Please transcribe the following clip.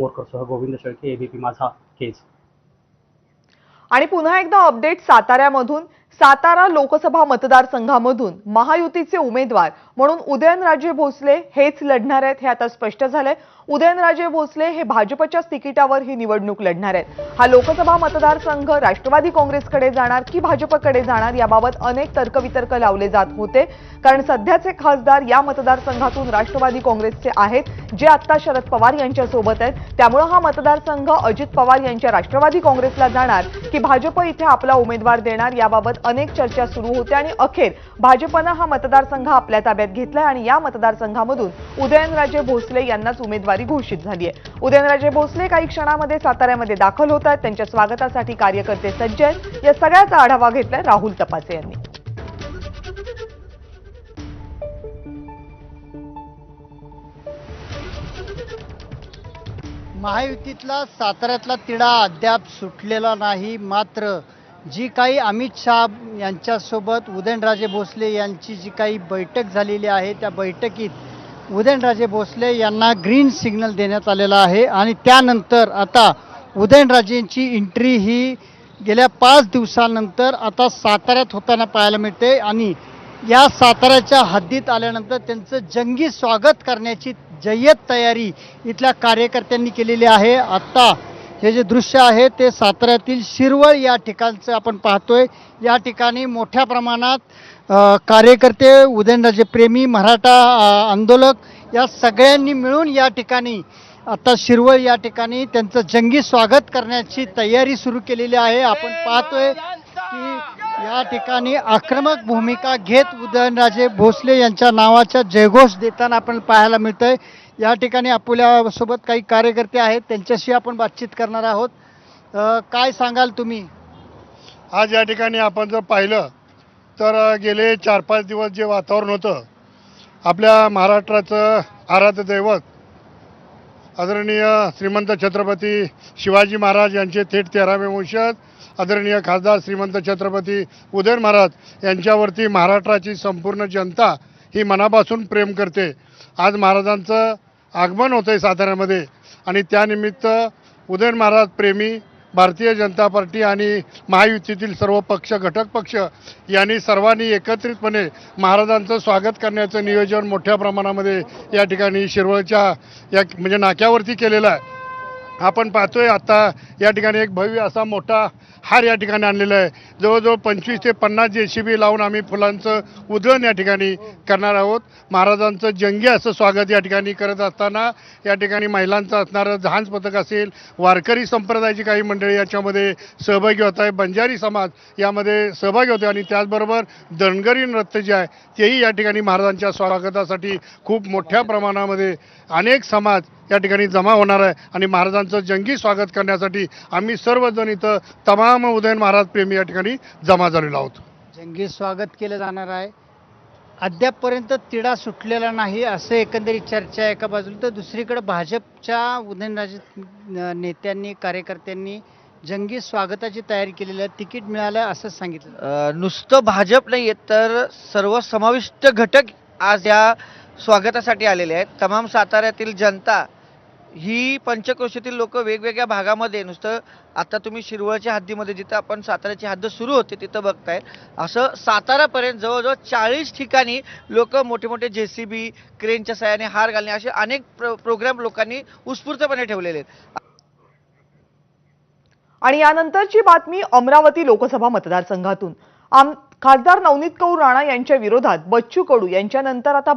मोरकरसह Govind Shelke ABP Majha Kej आणि पुन्हा एकदा अपडेट साताऱ्यामधून. सातारा लोकसभा मतदारसंघामधून महायुतीचे उमेदवार म्हणून उदयनराजे भोसले हेच लढणार आहेत हे आता स्पष्ट झालंय. उदयनराजे भोसले हे भाजपच्याच तिकिटावर ही निवडणूक लढणार आहेत. हा लोकसभा मतदारसंघ राष्ट्रवादी काँग्रेसकडे जाणार की भाजपकडे जाणार याबाबत अनेक तर्कवितर्क लावले जात होते. कारण सध्याचे खासदार या मतदारसंघातून राष्ट्रवादी काँग्रेसचे आहेत जे आत्ता शरद पवार यांच्यासोबत आहेत. त्यामुळं हा मतदारसंघ अजित पवार यांच्या राष्ट्रवादी काँग्रेसला जाणार की भाजप इथे आपला उमेदवार देणार याबाबत अनेक चर्चा सुरू होत्या आणि अखेर भाजपनं हा मतदारसंघ आपल्या ताब्यात घेतलाय आणि या मतदारसंघामधून उदयनराजे भोसले यांनाच उमेदवारी घोषित झाली आहे. उदयनराजे भोसले काही क्षणामध्ये साताऱ्यामध्ये दाखल होत आहेत. त्यांच्या स्वागतासाठी कार्यकर्ते सज्ज आहेत या सगळ्याचा आढावा घेतलाय राहुल तपासे यांनी. महायुतीतला साताऱ्यातला तिढा अद्याप सुटलेला नाही. मात्र जी काही अमित शहा यांच्यासोबत उदयनराजे भोसले यांची जी काही बैठक झालेली आहे त्या बैठकीत उदयनराजे भोसले यांना ग्रीन सिग्नल देण्यात आलेला आहे आणि त्यानंतर आता उदयनराजेंची एंट्री ही गेल्या पाच दिवसानंतर आता साताऱ्यात होताना पाहायला मिळते आणि या साताऱ्याच्या हद्दीत आल्यानंतर त्यांचं जंगी स्वागत करण्याची जय्यत तयारी इथल्या कार्यकर्त्यांनी केलेली आहे. आत्ता हे जे दृश्य आहे ते साताऱ्यातील शिरवळ या ठिकाणचं आपण पाहतोय. या ठिकाणी मोठ्या प्रमाणात कार्यकर्ते उदयनराजे प्रेमी मराठा आंदोलक या सगळ्यांनी मिळून या ठिकाणी आता शिरवळ या ठिकाणी त्यांचं जंगी स्वागत करण्याची तयारी सुरू केलेली आहे. आपण पाहतोय की या ठिकाणी आक्रमक भूमिका घेत उदयनराजे भोसले यांच्या नावाचा जयघोष देताना आपण पाहायला मिळतंय. या ठिकाणी आपल्यासोबत काही कार्यकर्ते आहेत त्यांच्याशी आपण बातचीत करणार आहोत. अ, काय सांगाल तुम्ही? आज या ठिकाणी आपण जर पाहिलं तर गेले चार पाच दिवस जे वातावरण होतं आपल्या महाराष्ट्राचं आराध्य दैवत आदरणीय श्रीमंत छत्रपती शिवाजी महाराज यांचे थेट तेरावे वंशज आदरणीय खासदार श्रीमंत छत्रपती उदयन महाराज यांच्यावरती महाराष्ट्राची संपूर्ण जनता ही मनापासून प्रेम करते. आज महाराजांचं आगमन होतं आहे साताऱ्यामध्ये. आणि त्यानिमित्त उदयन महाराज प्रेमी भारतीय जनता पार्टी आणि महायुतीतील सर्व पक्ष घटक पक्ष यांनी सर्वांनी एकत्रितपणे महाराजांचं स्वागत करण्याचं नियोजन मोठ्या प्रमाणामध्ये या ठिकाणी शिरवळच्या या म्हणजे नाक्यावरती केलेलं आहे. आपण पाहतोय आता या ठिकाणी एक भव्य असा मोठा हार या ठिकाणी आणलेला आहे. जवळजवळ पंचवीस ते पन्नास जे सी बी लावून आम्ही फुलांचं उधळण या ठिकाणी करणार आहोत. महाराजांचं जंगी असं स्वागत या ठिकाणी करत असताना या ठिकाणी महिलांचं असणारं जहाज पथक असेल वारकरी संप्रदायाची काही मंडळी याच्यामध्ये सहभागी होत आहे बंजारी समाज यामध्ये सहभागी होते आणि त्याचबरोबर दणगरी नृत्य जे आहे तेही या ठिकाणी महाराजांच्या स्वागतासाठी खूप मोठ्या प्रमाणामध्ये अनेक समाज या ठिकाणी जमा होणार आहे. आणि महाराजांचं जंगी स्वागत करण्यासाठी आम्ही सर्वजण इथं तमाम उदयन महाराज प्रेमी या ठिकाणी जमा झालेलो आहोत. जंगी स्वागत केलं जाणार आहे. अद्यापपर्यंत तिढा सुटलेला नाही असं एकंदरीत चर्चा आहे एका बाजूला. तर दुसरीकडे भाजपच्या उदयनराजे नेत्यांनी कार्यकर्त्यांनी जंगी स्वागताची तयारी केलेली आहे. तिकीट मिळालं असं सांगितलं. नुसतं भाजप नाही तर सर्व समाविष्ट घटक आज या स्वागतासाठी आलेले आहेत. तमाम साताऱ्यातील जनता ही पंचक्रोशीतील लोक वेगवेगळ्या भागामध्ये नुसतं आता तुम्ही शिरवळच्या हद्दीमध्ये जिथं आपण साताऱ्याची हद्द सुरू होते तिथं बघताय असं सातारापर्यंत जवळजवळ चाळीस ठिकाणी लोक मोठे मोठे जे सी बी क्रेनच्या सहाय्याने हार घालणे असे अनेक प्र प्रोग्राम लोकांनी उत्स्फूर्तपणे ठेवलेले आहेत. आणि यानंतरची बातमी अमरावती लोकसभा मतदारसंघातून. आम खासदार नवनीत कौर राणा यांच्या विरोधात बच्चू कडू यांच्यानंतर आता